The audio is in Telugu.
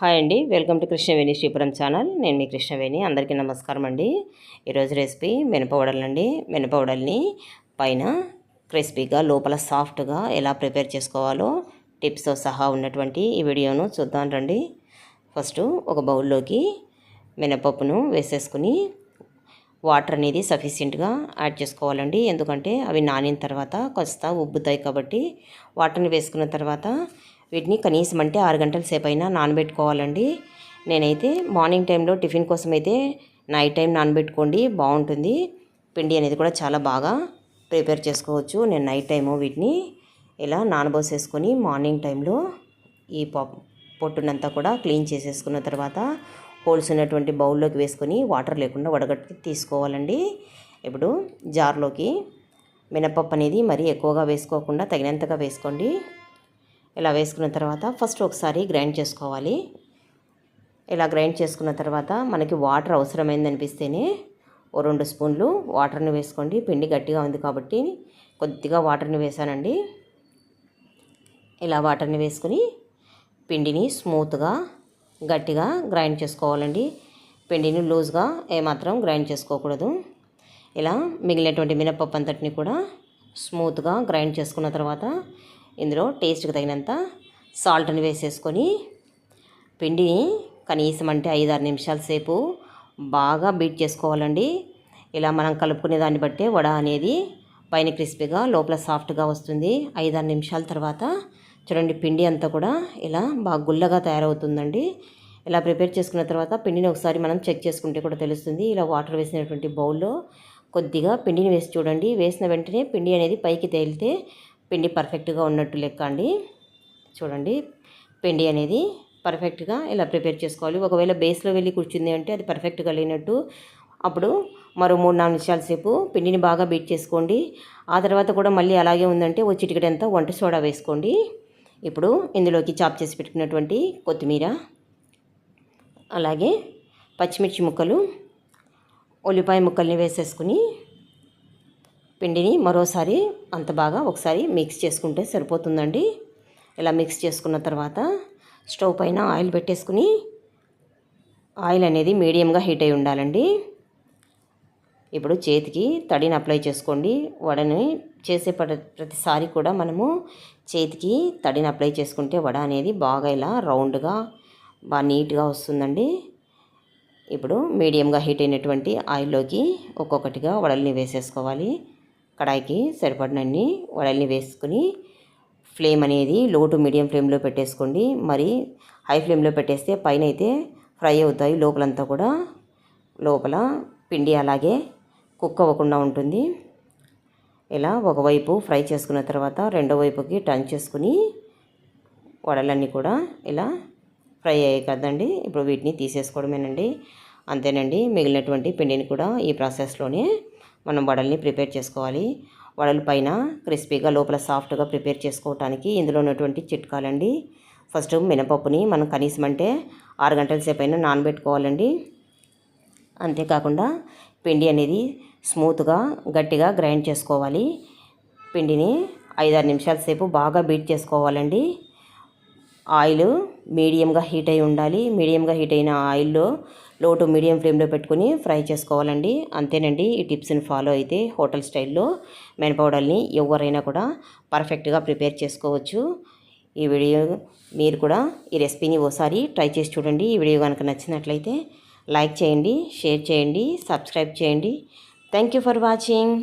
హాయ్ అండి. Welcome to Krishnaveni Sripuram channel. నేను మీ కృష్ణవేణి. అందరికీ నమస్కారం అండి. ఈరోజు రెసిపీ మినపవడలండి మినపవడల్ని పైన క్రిస్పీగా లోపల సాఫ్ట్గా ఎలా ప్రిపేర్ చేసుకోవాలో టిప్స్తో సహా ఉన్నటువంటి ఈ వీడియోను చూద్దాం రండి. ఫస్ట్ ఒక బౌల్లోకి మినపప్పును వేసేసుకుని వాటర్ అనేది సఫిషియెంట్గా యాడ్ చేసుకోవాలండి. ఎందుకంటే అవి నానిన తర్వాత కాస్త ఉబ్బుతాయి కాబట్టి వాటర్ని వేసుకున్న తర్వాత వీటిని కనీసం అంటే ఆరు గంటల సేపు అయినా నానబెట్టుకోవాలండి. నేనైతే మార్నింగ్ టైంలో టిఫిన్ కోసం అయితే నైట్ టైం నానబెట్టుకోండి బాగుంటుంది. పిండి అనేది కూడా చాలా బాగా ప్రిపేర్ చేసుకోవచ్చు. నేను నైట్ టైము వీటిని ఇలా నానబోసేసుకొని మార్నింగ్ టైంలో ఈ పొట్టునంతా కూడా క్లీన్ చేసేసుకున్న తర్వాత హోల్స్ ఉన్నటువంటి బౌల్లోకి వేసుకొని వాటర్ లేకుండా వడగట్టి తీసుకోవాలండి. ఇప్పుడు జార్లోకి మినపప్పు అనేది మరీ ఎక్కువగా వేసుకోకుండా తగినంతగా వేసుకోండి. ఇలా వేసుకున్న తర్వాత ఫస్ట్ ఒకసారి గ్రైండ్ చేసుకోవాలి. ఇలా గ్రైండ్ చేసుకున్న తర్వాత మనకి వాటర్ అవసరమైంది అనిపిస్తేనే ఓ రెండు స్పూన్లు వాటర్ని వేసుకోండి. పిండి గట్టిగా ఉంది కాబట్టి కొద్దిగా వాటర్ని వేసానండి. ఇలా వాటర్ని వేసుకుని పిండిని స్మూత్గా గట్టిగా గ్రైండ్ చేసుకోవాలండి. పిండిని లూజ్గా ఏమాత్రం గ్రైండ్ చేసుకోకూడదు. ఇలా మిగిలినటువంటి మినపప్పు అంతటిని కూడా స్మూత్గా గ్రైండ్ చేసుకున్న తర్వాత ఇందులో టేస్ట్కి తగినంత సాల్ట్ని వేసేసుకొని పిండిని కనీసం అంటే ఐదు ఆరు నిమిషాల సేపు బాగా బీట్ చేసుకోవాలండి. ఇలా మనం కలుపుకునే దాన్ని బట్టే వడ అనేది పైన క్రిస్పీగా లోపల సాఫ్ట్గా వస్తుంది. ఐదారు నిమిషాల తర్వాత చూడండి పిండి అంతా కూడా ఇలా బాగా గుల్లగా తయారవుతుందండి. ఇలా ప్రిపేర్ చేసుకున్న తర్వాత పిండిని ఒకసారి మనం చెక్ చేసుకుంటే కూడా తెలుస్తుంది. ఇలా వాటర్ వేసినటువంటి బౌల్లో కొద్దిగా పిండిని వేసి చూడండి. వేసిన వెంటనే పిండి అనేది పైకి తేలితే పిండి పర్ఫెక్ట్గా ఉన్నట్టు లెక్క అండి. చూడండి పిండి అనేది పర్ఫెక్ట్గా ఇలా ప్రిపేర్ చేసుకోవాలి. ఒకవేళ బేస్లో వెళ్ళి కూర్చుంది అంటే అది పర్ఫెక్ట్గా లేనట్టు అప్పుడు మరో మూడు నాలుగు నిమిషాల సేపు పిండిని బాగా బీట్ చేసుకోండి. ఆ తర్వాత కూడా మళ్ళీ అలాగే ఉందంటే ఓ చిటికడంతా వంట సోడా వేసుకోండి. ఇప్పుడు ఇందులోకి చాప్ చేసి పెట్టుకున్నటువంటి కొత్తిమీర అలాగే పచ్చిమిర్చి ముక్కలు ఉల్లిపాయ ముక్కల్ని వేసేసుకుని పిండిని మరోసారి అంత బాగా ఒకసారి మిక్స్ చేసుకుంటే సరిపోతుందండి. ఇలా మిక్స్ చేసుకున్న తర్వాత స్టవ్ పైన ఆయిల్ పెట్టేసుకుని ఆయిల్ అనేది మీడియంగా హీట్ అయి ఉండాలండి. ఇప్పుడు చేతికి తడిని అప్లై చేసుకోండి. వడని చేసే ప్రతిసారి కూడా మనము చేతికి తడిని అప్లై చేసుకుంటే వడ అనేది బాగా ఇలా రౌండ్గా బాగా నీట్గా వస్తుందండి. ఇప్పుడు మీడియంగా హీట్ అయినటువంటి ఆయిల్లోకి ఒక్కొక్కటిగా వడల్ని వేసేసుకోవాలి. కడాయికి సరిపడినన్ని వడల్ని వేసుకుని ఫ్లేమ్ అనేది లో టు మీడియం ఫ్లేమ్లో పెట్టేసుకోండి. మరి హై ఫ్లేమ్లో పెట్టేస్తే పైన అయితే ఫ్రై అవుతాయి. లోపలంతా కూడా లోపల పిండి అలాగే కుక్ అవ్వకుండా ఉంటుంది. ఇలా ఒకవైపు ఫ్రై చేసుకున్న తర్వాత రెండో వైపుకి టర్న్ చేసుకుని వడలన్నీ కూడా ఇలా ఫ్రై అయ్యాయి కదండి. ఇప్పుడు వీటిని తీసేసుకోవడమేనండి. అంతేనండి. మిగిలినటువంటి పిండిని కూడా ఈ ప్రాసెస్లోనే మనం వడల్ని ప్రిపేర్ చేసుకోవాలి. వడల పైన క్రిస్పీగా లోపల సాఫ్ట్గా ప్రిపేర్ చేసుకోవటానికి ఇందులో ఉన్నటువంటి చిట్కాలండి. ఫస్ట్ మినపప్పుని మనం కనీసం అంటే ఆరు గంటల సేపు అయినా నానబెట్టుకోవాలండి. అంతేకాకుండా పిండి అనేది స్మూత్గా గట్టిగా గ్రైండ్ చేసుకోవాలి. పిండిని ఐదారు నిమిషాల సేపు బాగా బీట్ చేసుకోవాలండి. ఆయిల్ మీడియంగా హీట్ అయి ఉండాలి. మీడియంగా హీట్ అయిన ఆయిల్లో లో టు మీడియం ఫ్లేమ్లో పెట్టుకుని ఫ్రై చేసుకోవాలండి. అంతేనండి ఈ టిప్స్ని ఫాలో అయితే హోటల్ స్టైల్లో మెనపౌడర్ని ఎవరైనా కూడా పర్ఫెక్ట్గా ప్రిపేర్ చేసుకోవచ్చు. ఈ వీడియో మీరు కూడా ఈ రెసిపీని ఓసారి ట్రై చేసి చూడండి. ఈ వీడియో కనుక నచ్చినట్లయితే లైక్ చేయండి షేర్ చేయండి సబ్స్క్రైబ్ చేయండి. Thank you for watching.